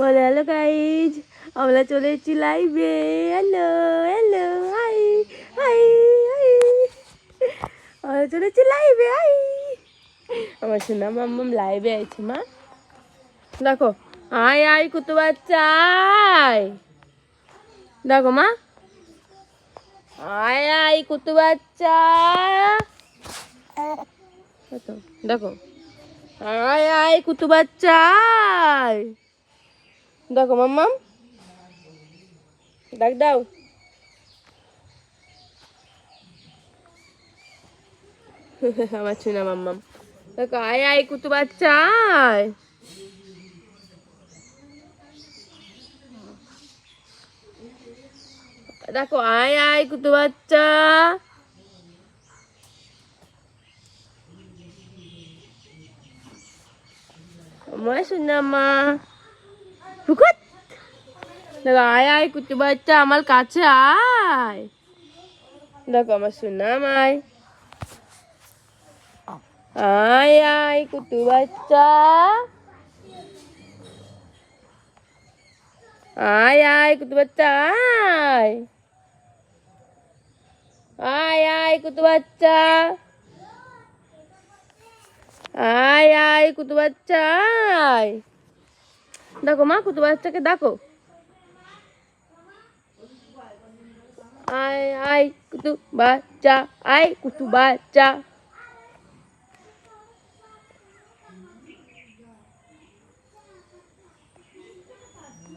বলে hello guys আমরা চলে এসেছি লাইভে hello hello hi hi hi আমরা চলে এসেছি লাইভে হাই আমার শোনা মাম্মাম লাইভে আছে মা। দেখো আয় আয় কুতু বাচ্চা আয়। দেখো মা। আয় আয় কুতু বাচ্চা। দেখো, আয় আয় কুতু বাচ্চা দেখো মাম্মাম ডাক দাও। আমার চুনা মাম্মাম। দেখো, আয় আয়, কুতু বাচ্চা, আয়। দেখো, আয় আয়, কুতু বাচ্চা। আমার হুকুত দেখো, আয় আয় কুতু বাচ্চা, আমার কাছে আয়। দেখো, আমার সোনাম আয়। আয় আয় কুতু বাচ্চা। আয় আয় কুতু বাচ্চা, আয়। আয় আয় কুতু বাচ্চা। আয় আয় কুতু বাচ্চা, আয়। দেখো মা কুতু বাচ্চাকে দেখো। আয় আয় কুতু বাচ্চা আয় কুতু বাচ্চা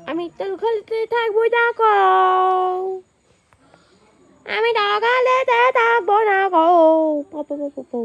আমি তো খেলতে থাকব, দেখো। আমি দগালেতে থাকব না গো পপো পপো